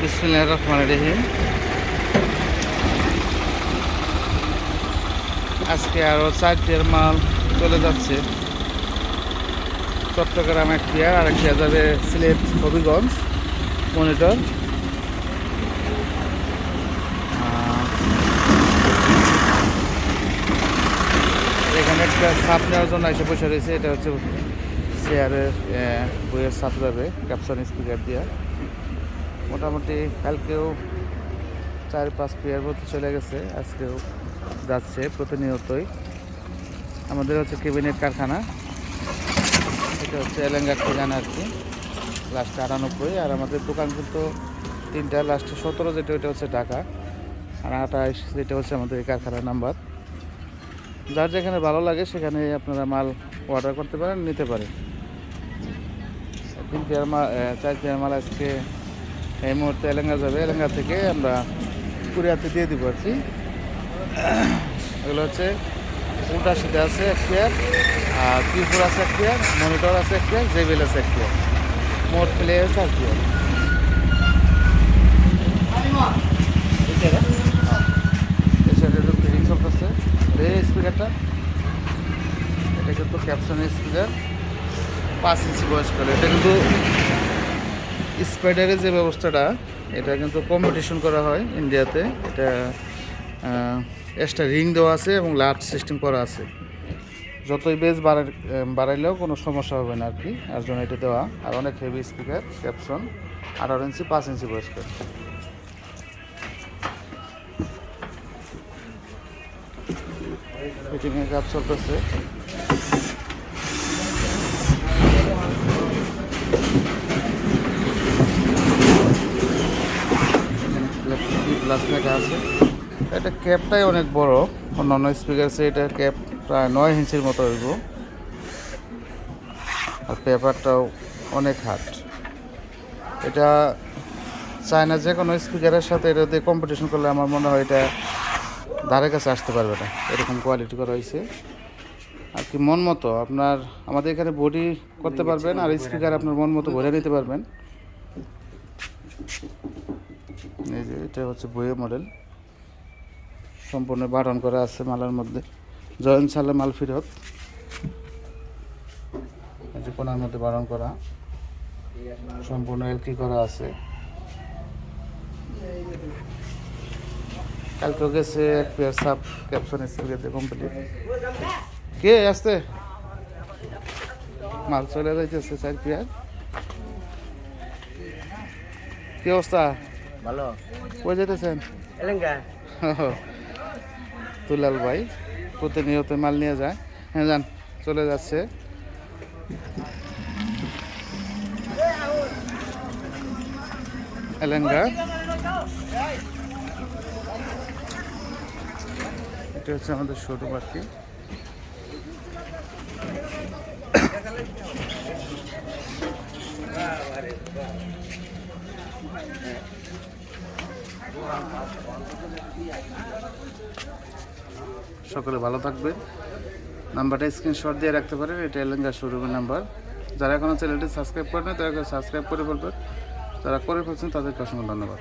বিসমিল্লাহ আজকে আরও চার মাল চলে যাচ্ছে। চট্টগ্রাম এক পেয়ার আর এক যাবে সিলেট হবিগঞ্জ মনিটর। এখানে একটা সাপ নেওয়ার জন্য এসে বসে রয়েছে, এটা হচ্ছে চেয়ারের বইয়ের সাপ যাবে ক্যাপসন স্পিকার দিয়ে। মোটামুটি কালকেও চার পাঁচ পেয়ার মতো চলে গেছে, আজকেও যাচ্ছে প্রতিনিয়তই। আমাদের হচ্ছে কেবিনেট কারখানা, এটা হচ্ছে এলেঙ্গার ঠিকানা আর কি, লাস্টে আটানব্বই, আর আমাদের দোকান কিন্তু তিনটা, লাস্টে সতেরো যেটা, ওইটা হচ্ছে ঢাকা, আর আঠাশ যেটা হচ্ছে আমাদের এই কারখানার নাম্বার। যার যেখানে ভালো লাগে সেখানে আপনারা মাল অর্ডার করতে পারেন, নিতে পারেন। তিন পেয়ার মাল চার পেয়ার মাল আজকে এই মুহূর্তে এলেঙ্গা যাবে। এলেঙ্গা থেকে আমরা কুরিয়াতে দিয়ে দিব আর কি। এগুলো হচ্ছে উল্টা সিটে আছে এক পেয়ার, আর ত্রিপুর আছে এক পেয়ার, মনিটর আছে এক পেয়ার জেবিল আছে এক পেয়ার। মোট প্লে আছে। চলতেছে এই স্পিকারটা এটা কিন্তু ক্যাপশনের স্পিকার পাঁচ ইঞ্চি বয়স করে এটা কিন্তু স্পাইডারের যে ব্যবস্থাটা, এটা কিন্তু কম্পিটিশন করা হয় ইন্ডিয়াতে এটা এক্সট্রা রিং দেওয়া আছে এবং লার্জ সিস্টেম করা আছে। যতই বেস বাড়াই বাড়াইলেও কোনো সমস্যা হবে না আর কি আর জন্য এটা দেওয়া। আর অনেক হেভি স্পিকার ক্যাপশন আঠারো ইঞ্চি, পাঁচ ইঞ্চি বয়স করে ফিটিংয়ের কাজ চলতেছে। গ্লাস লেখা আছে। এটা ক্যাপটাই অনেক বড়। অন্যান্য স্পিকার সে এটা ক্যাপ প্রায় নয় ইঞ্চির মতো হইব। আর পেপারটাও অনেক হাট এটা চায়না যে কোনো স্পিকারের সাথে এটা দিয়ে কম্পিটিশন করলে আমার মনে হয় এটা ধারে কাছে আসতে পারবে না। এরকম কোয়ালিটি করা হয়েছে আর কি মন মতো আপনার, আমাদের এখানে বডি করতে পারবেন আর স্পিকার আপনার মন মতো ভরে নিতে পারবেন। এই যে এটা হচ্ছে বইয়ে মডেল সম্পূর্ণ বাটন করা আছে মালের মধ্যে। জয়েন্ট সালে মাল ফিরত। কোনার মধ্যে বারণ করা। সম্পূর্ণ এলকি করা আছে। কালকে গেছে এক পেয়ার সাপ ক্যাপশন স্পিকারতে কমপ্লিট কে আসতে মাল চলে যাইতেছে চার পেয়ার কি অবস্থা? ভালো? কই যেতেছেন এলেঙ্গা। দুলাল ভাই প্রতিনিয়ত মাল নিয়ে যায়। হ্যাঁ যান চলে যাচ্ছে। এলেঙ্গা। এটা হচ্ছে আমাদের শোরুম আর কি সকলে ভালো থাকবেন নাম্বারটা স্ক্রিনশট দিয়ে রাখতে পারেন, এটা এলেঙ্গা শোরুমের নাম্বার। যারা এখনও চ্যানেলটি সাবস্ক্রাইব করেন তারা সাবস্ক্রাইব করে ফেলবেন। যারা করে ফেলছেন, তাদেরকে অসংখ্য ধন্যবাদ।